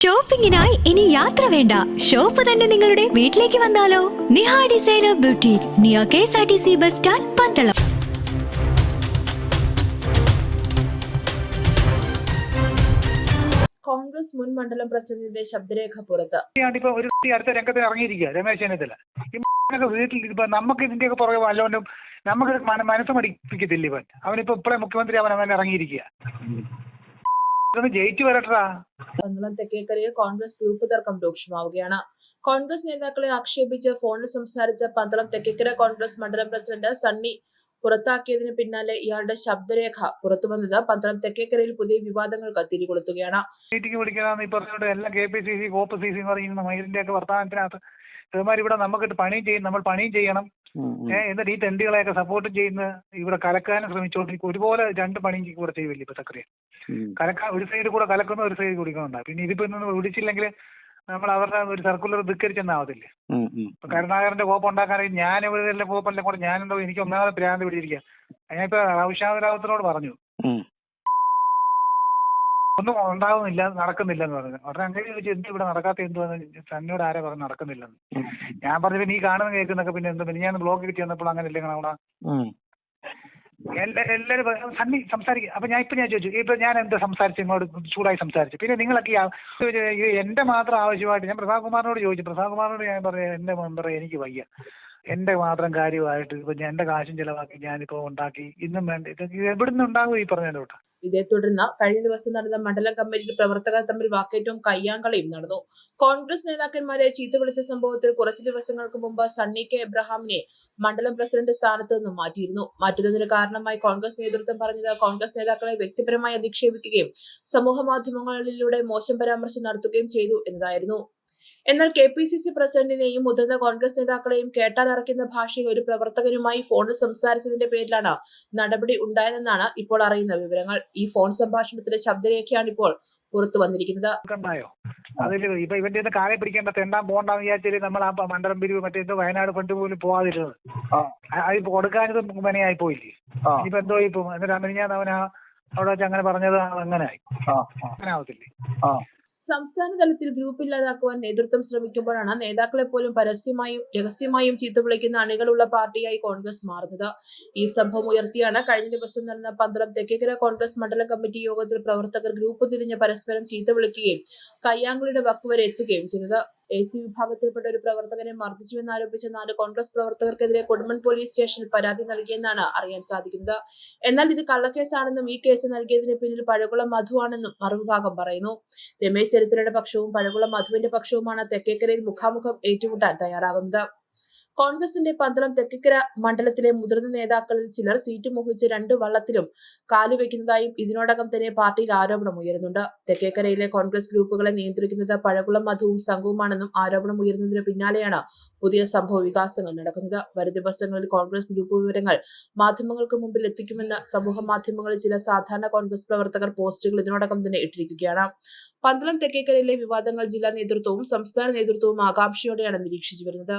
ഷോപ്പിംഗിനായി ഇനി യാത്ര വേണ്ട. ഷോപ്പ് തന്നെ നിങ്ങളുടെ വീട്ടിലേക്ക് വന്നാലോ? നിഹാ ഡിസൈനർ ബ്യൂട്ടി നിയോ K S R T C bus stand Pandalam. Congress മുൻ മണ്ഡലം പ്രസിഡന്റിന്റെ ശബ്ദരേഖ പുറത്ത്. ഞാനിപ്പോ ഒരു അടുത്ത രംഗത്ത് ഇറങ്ങിയിരിക്കുക രമേശ് ചെന്നിത്തല. വീട്ടിൽ ഇപ്പൊ നമുക്ക് ഇതിന്റെയൊക്കെ പുറകെ വല്ലോണ്ടും നമുക്ക് മനസ്സ് മടിപ്പിക്കത്തില്ല ഇവൻ? അവനിപ്പോ ഇപ്പഴേ മുഖ്യമന്ത്രി അവൻ അവൻ ഇറങ്ങിയിരിക്കുക ജയിച്ചു വരട്ടാ പന്തളം തെക്കേക്കരയിൽ കോൺഗ്രസ് ഗ്രൂപ്പ് തർക്കം രൂക്ഷമാവുകയാണ്. കോൺഗ്രസ് നേതാക്കളെ ആക്ഷേപിച്ച് ഫോണിൽ സംസാരിച്ച പന്തളം തെക്കേക്കര കോൺഗ്രസ് മണ്ഡലം പ്രസിഡന്റ് സണ്ണി പുറത്താക്കിയതിന് പിന്നാലെ ഇയാളുടെ ശബ്ദരേഖ പുറത്തു വന്നത് പന്തളം തെക്കേക്കരയിൽ പുതിയ വിവാദങ്ങൾക്ക് തിരികൊളുത്തുകയാണ്. മീറ്റിംഗ് വിളിക്കാന്ന് എല്ലാം ഒക്കെ വർത്തമാനത്തിനകത്ത്. ഇവിടെ നമുക്ക് പണിയും ചെയ്യും നമ്മൾ പണിയും ചെയ്യണം. എന്നിട്ട് ഈ തെണ്ടികളെയൊക്കെ സപ്പോർട്ട് ചെയ്യുന്ന ഇവിടെ കലക്കാനും ശ്രമിച്ചുകൊണ്ടിരിക്കും ഒരുപോലെ രണ്ട് പണിയും കൂടെ ചെയ്യില്ല ഇപ്പൊ സക്രിയ കലക്കാൻ ഒരു സൈഡ് കൂടെ കലക്കുന്ന ഒരു സൈഡ് കുടിക്കണുണ്ടാവും പിന്നെ ഇതിപ്പോ ഇന്ന് വിളിച്ചില്ലെങ്കിൽ നമ്മൾ അവരുടെ ഒരു സർക്കുലർ ധിക്കരിച്ചെന്നാവത്തില്ലേ ഇപ്പൊ കരുണാകരന്റെ കോപ്പം ഉണ്ടാക്കാനായി ഞാൻ ഇവിടെ കോപ്പല്ല കൂടെ ഞാനെന്തോ എനിക്ക് ഒന്നാമത് ഭ്രാന്ത് പിടിച്ചിരിക്കുക ഞാനിപ്പോ റൌഷാദ് രാവത്തിനോട് പറഞ്ഞു. ഒന്നും ഉണ്ടാകുന്നില്ല നടക്കുന്നില്ല എന്ന് പറഞ്ഞു. ഉടനെ അങ്ങനെ ചോദിച്ചു എന്ത് ഇവിടെ നടക്കാത്ത എന്തുവാന്ന്? തന്നോട് ആരാ പറഞ്ഞു നടക്കുന്നില്ലെന്ന്. ഞാൻ പറഞ്ഞു ഈ കാണുന്ന കേൾക്കുന്നൊക്കെ പിന്നെ എന്താ? പിന്നെ ഞാൻ ബ്ലോക്ക് കിട്ടി വന്നപ്പോൾ അങ്ങനെ ഇല്ലേ കാണാ എല്ലാവരും സണ്ണി സംസാരിക്കും. അപ്പൊ ഞാൻ ഇപ്പൊ ഞാൻ ചോദിച്ചു ഇപ്പൊ ഞാൻ എന്താ സംസാരിച്ചു? ഇങ്ങോട്ട് ചൂടായി സംസാരിച്ചു. പിന്നെ നിങ്ങളൊക്കെ എന്റെ മാത്രം ആവശ്യമായിട്ട് ഞാൻ പ്രസാദ് കുമാറിനോട് ചോദിച്ചു. പ്രസാദ് കുമാറിനോട് ഞാൻ പറയാം എന്റെ മെമ്പറെ എനിക്ക് വയ്യ. എന്റെ മാത്രം കാര്യമായിട്ട് ഇപ്പൊ ഞാൻ എന്റെ കാശും ചെലവാക്കി ഞാനിപ്പോ ഉണ്ടാക്കി ഇന്നും വേണ്ട. എവിടുന്ന് ഉണ്ടാകും ഈ പറഞ്ഞ കൂട്ട ഇതേ തുടർന്ന് കഴിഞ്ഞ ദിവസം നടന്ന മണ്ഡലം കമ്മിറ്റിയിൽ പ്രവർത്തകർ തമ്മിൽ വാക്കേറ്റവും കയ്യാങ്കളിയും നടന്നു. കോൺഗ്രസ് നേതാക്കന്മാരെ ചീത്ത വിളിച്ച സംഭവത്തിൽ കുറച്ചു ദിവസങ്ങൾക്ക് മുമ്പ് സണ്ണി കെ എബ്രഹാമിനെ മണ്ഡലം പ്രസിഡന്റ് സ്ഥാനത്ത് നിന്നും മാറ്റിയിരുന്നു. മാറ്റുന്നതിന് കാരണമായി കോൺഗ്രസ് നേതൃത്വം പറഞ്ഞത് കോൺഗ്രസ് നേതാക്കളെ വ്യക്തിപരമായി അധിക്ഷേപിക്കുകയും സമൂഹ മാധ്യമങ്ങളിലൂടെ മോശം പരാമർശം നടത്തുകയും ചെയ്തു എന്നതായിരുന്നു. എന്നാൽ കെ പി സി സി പ്രസിഡന്റിനെയും മുതിർന്ന കോൺഗ്രസ് നേതാക്കളെയും കേട്ടാതറക്കുന്ന ഭാഷയിൽ ഒരു പ്രവർത്തകരുമായി ഫോണിൽ സംസാരിച്ചതിന്റെ പേരിലാണ് നടപടി ഉണ്ടായതെന്നാണ് ഇപ്പോൾ അറിയുന്ന വിവരങ്ങൾ. ഈ ഫോൺ സംഭാഷണത്തിന്റെ ശബ്ദരേഖയാണ് ഇപ്പോൾ പുറത്തു വന്നിരിക്കുന്നത്. അതിൽ ഇപ്പൊ ഇവന്റെ കാലെ പിടിക്കേണ്ട തെണ്ടാൻ പോകണ്ടെന്ന് വിചാരിച്ചാൽ നമ്മൾ ആ മണ്ഡലം പിരിവ് മറ്റേ എന്തോ വയനാട് ഫണ്ട് പോലും പോവാതിരുന്നത്? അതിപ്പോ കൊടുക്കാനിത് മനയായി പോയില്ലേ? ഇപ്പൊ എന്തോ ഇപ്പൊ എന്നിട്ട് ഞാൻ അവൻ അവിടെ വെച്ച് അങ്ങനെ പറഞ്ഞത് അങ്ങനെ ആയി. അങ്ങനെ ആവത്തില്ലേ? സംസ്ഥാന തലത്തിൽ ഗ്രൂപ്പ് ഇല്ലാതാക്കുവാൻ നേതൃത്വം ശ്രമിക്കുമ്പോഴാണ് നേതാക്കളെ പോലും പരസ്യമായും രഹസ്യമായും ചീത്ത വിളിക്കുന്ന അണികളുള്ള പാർട്ടിയായി കോൺഗ്രസ് മാറുന്നത്. ഈ സംഭവം ഉയർത്തിയാണ് കഴിഞ്ഞ ദിവസം നടന്ന പന്തളം തെക്കേക്കര കോൺഗ്രസ് മണ്ഡലം കമ്മിറ്റി യോഗത്തിൽ പ്രവർത്തകർ ഗ്രൂപ്പ് തിരിഞ്ഞ് പരസ്പരം ചീത്ത വിളിക്കുകയും കയ്യാങ്കളിയുടെ വക്കുവരെ എത്തുകയും ചെയ്തത്. എ സി വിഭാഗത്തിൽപ്പെട്ട ഒരു പ്രവർത്തകനെ മർദ്ദിച്ചുവെന്നാരോപിച്ച നാല് കോൺഗ്രസ് പ്രവർത്തകർക്കെതിരെ കൊടുമൺ പോലീസ് സ്റ്റേഷനിൽ പരാതി നൽകിയെന്നാണ് അറിയാൻ സാധിക്കുന്നത്. എന്നാൽ ഇത് കള്ളക്കേസാണെന്നും ഈ കേസ് നൽകിയതിന് പിന്നിൽ പഴകുളം മധുവാണെന്നും മറുവിഭാഗം പറയുന്നു. രമേശ് ചരിത്രയുടെ പക്ഷവും പഴകുളം മധുവിന്റെ പക്ഷവുമാണ് തെക്കേക്കരയിൽ മുഖാമുഖം ഏറ്റുമുട്ടാൻ തയ്യാറാകുന്നത്. കോൺഗ്രസിന്റെ പന്തളം തെക്കിക്കര മണ്ഡലത്തിലെ മുതിർന്ന നേതാക്കളിൽ ചിലർ സീറ്റ് മോഹിച്ച് രണ്ട് വള്ളത്തിലും കാലുവെക്കുന്നതായും ഇതിനോടകം തന്നെ പാർട്ടിയിൽ ആരോപണം ഉയരുന്നുണ്ട്. തെക്കേക്കരയിലെ കോൺഗ്രസ് ഗ്രൂപ്പുകളെ നിയന്ത്രിക്കുന്നത് പഴകുളം മധുവും സംഘവുമാണെന്നും ആരോപണം ഉയരുന്നതിന് പിന്നാലെയാണ് പുതിയ സംഭവ വികാസങ്ങൾ നടക്കുന്നത്. വരും ദിവസങ്ങളിൽ കോൺഗ്രസ് ഗ്രൂപ്പ് വിവരങ്ങൾ മാധ്യമങ്ങൾക്ക് മുമ്പിൽ എത്തിക്കുമെന്ന് സമൂഹ മാധ്യമങ്ങളിൽ ചില സാധാരണ കോൺഗ്രസ് പ്രവർത്തകർ പോസ്റ്റുകൾ ഇതിനോടകം തന്നെ ഇട്ടിരിക്കുകയാണ്. പന്തളം തെക്കേക്കരയിലെ വിവാദങ്ങൾ ജില്ലാ നേതൃത്വവും സംസ്ഥാന നേതൃത്വവും ആകാംക്ഷയോടെയാണ് നിരീക്ഷിച്ചു വരുന്നത്.